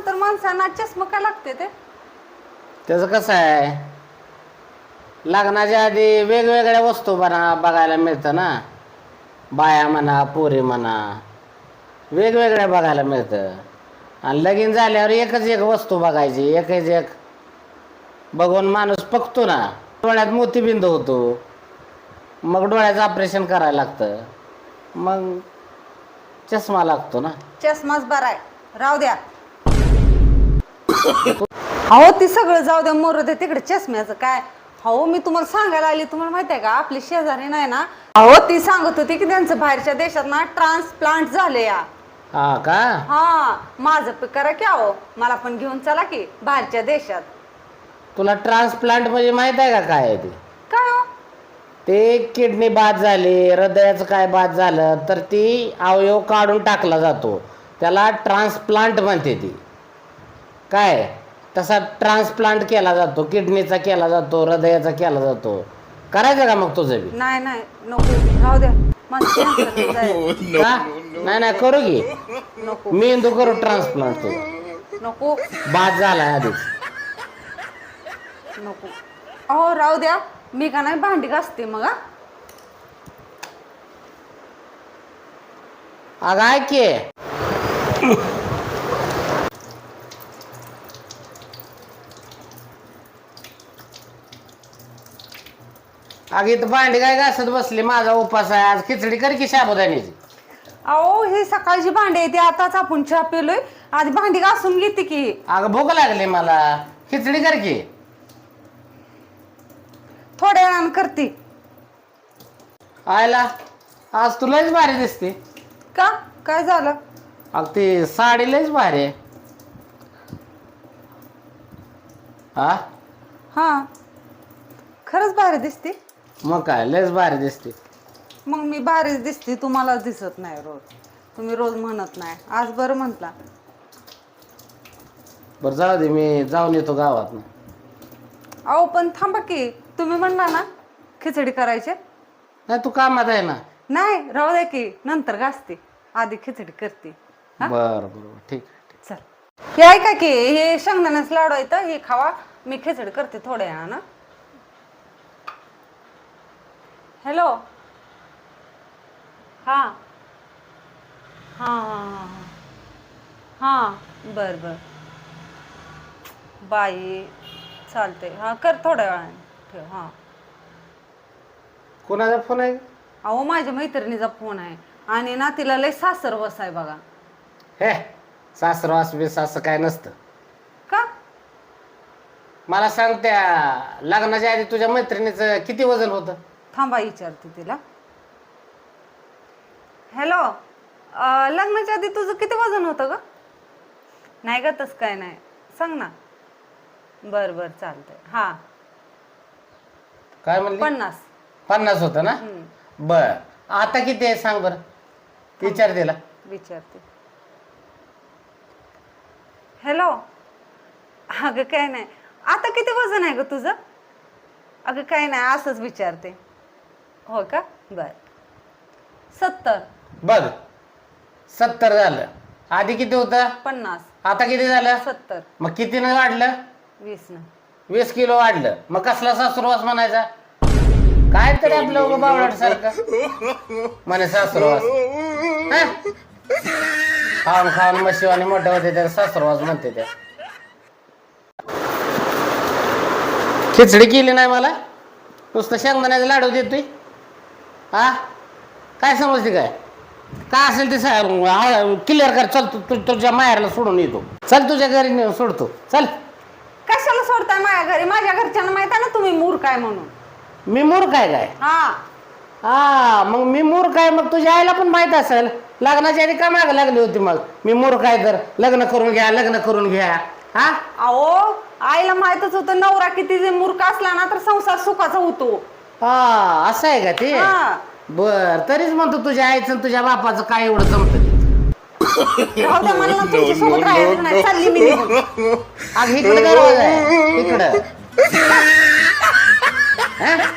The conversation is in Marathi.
लग्नानंतर माणसांना चष्मा लागते ते? त्याचं कसं आहे? लग्नाच्या आधी वेगवेगळ्या वस्तू बना बघायला मिळतं ना. बाया म्हणा पोरी म्हणा वेगवेगळ्या बघायला मिळतं. आणि लगीन झाल्यावर एकच एक वस्तू बघायची एकच एक. बघून माणूस पकतो ना. डोळ्यात मोतीबिंद होतो. मग डोळ्याचं ऑपरेशन करायला लागतं. मग चष्मा लागतो ना. चष्माच बरा आहे. राहू द्या. अहो ती सगळं जाऊ द्या मोर दे तिकडे चष्म्याचं काय? हो मी तुम्हाला सांगायला आली तुम्हाला माहिती आहे का? आपली शेजारी नाही ना? अहो ती सांगत होती की त्यांचं बाहेरच्या देशात ना ट्रान्सप्लांट झाले या हा का? हा माझं पे करा की अहो मला पण घेऊन चला की बाहेरच्या देशात. तुला ट्रान्सप्लांट म्हणजे माहीत आहे का काय आहे ते? काय हो? ते किडनी बाद झाली हृदयाचं काय बाद झालं तर ती अवयव काढून टाकला जातो. त्याला ट्रान्सप्लांट म्हणते ती. काय? तसा ट्रान्सप्लांट केला जातो किडनीचा केला जातो हृदयाचा केला जातो. करायचं का मग तुझं बी? नाही नाही नको राहू द्या. का? नाही नाही करू की. नको. मेंदू करू ट्रान्सप्लांट तुझा. नको. बाद झाला आधीच नको. अहो राहू द्या. मी का नाही भांडी घासते मग हा? अगं ऐक की. अगं इथं भांडी काय घासत बसली? माझा उपास आहे. आज खिचडी कर की साबुदाण्याची अहो हे सकाळची भांडी आहे ती आताच आपण चहा पिलोय. आधी भांडी घासून घेते की. अगं भूक लागली मला. खिचडी कर की. थोड्या वेळानं करते. आयला आज तुलाच भारी दिसते. का? काय झालं? अग ती साडी लयच भारी आहे. हा? हा. खरंच भारी दिसते. मग काय लयच भारी दिसते. मग मी भारीच दिसते तुम्हाला दिसत नाही रोज. तुम्ही रोज म्हणत नाही. आज बरं म्हटला. बरं जाऊ दे मी जाऊन येतो गावात. अहो पण थांबा की तुम्ही म्हणला ना खिचडी करायचे. नाही तू कामात आहे ना. नाही राहू द्या की नंतर घासते. आधी खिचडी करते. बरं बरोबर ठीक चल. हे ऐका की हे शेंगदाण्याचं लाडू आहे तर हे खावा. मी खिचडी करते थोड्या वेळानं. हॅलो. हां. हां हां हां हां. बर बर. बाई चालते हां कर थोड्या वेळाने. ठेव हां. कोणाचा फोन आहे? अहो माझ्या मैत्रिणीचा फोन आहे. आणि ना तिला लय सासर वस आहे बघा. हे सासरवास बिस असं काय नसतं. का? मला सांग त्या लग्नाच्या आधी तुझ्या मैत्रिणीचं किती वजन होतं? थांबा विचारते तिला. हॅलो लग्नाच्या आधी तुझं किती वजन होतं ग? नाही ग तसं काय नाही. सांग ना. बर बर चालतंय. हा. काय म्हणली? पन्नास. पन्नास होतं ना? हम्म, बर. आता किती आहे सांग बरं. विचार तिला. विचारते. हॅलो अगं काय नाही. आता किती वजन आहे ग तुझं? अगं काय नाही असंच विचारते. हो का? बर. सत्तर. बघ सत्तर झालं. आधी किती होतं? पन्नास. आता किती झालं? सत्तर. मग कितीनं वाढलं? वीस न वीस किलो वाढलं. मग कसला सासुरवास म्हणायचा? काय तरी आपलं उगं बावळट सारखं. म्हणे सासुरवास. हं? खाऊन खाऊन आणि मोठे होते त्या सासुरवास म्हणते त्या. खिचडी केली नाही मला? नुसतं शेंगदाण्याचा लाडू देतोय. हा? काय समजते काय? काय असेल ते क्लिअर कर. चल तू तुझ्या माहेरला सोडून येतो. चल तुझ्या घरी सोडतो. चल. कशाला सोडताय माझ्या घरी? माझ्या घरच्यांना माहीत आहे ना तुम्ही मूर्ख आहे म्हणून. मी मूर्ख आहे काय? हा. हा मग मी मूर्ख आहे मग तुझ्या आईला पण माहीत असेल. लग्नाच्या आधी का माग लागली होती मग? मी मूर्ख आहे तर. लग्न करून घ्या लग्न करून घ्या. हा? अहो आईला माहितच होतं नवरा किती जे मूर्ख असला ना तर संसार सुखाचा होतो. हा असं आहे का ते? हा. बर तरीच म्हणतो तुझ्या आईचं आणि तुझ्या बापाचं काय एवढं जमत राहू द्या मला ना तुमच्यासोबत राहायचं नाही. चालली मी निघून. अग इकडे दरवाजा आहे. इकडं?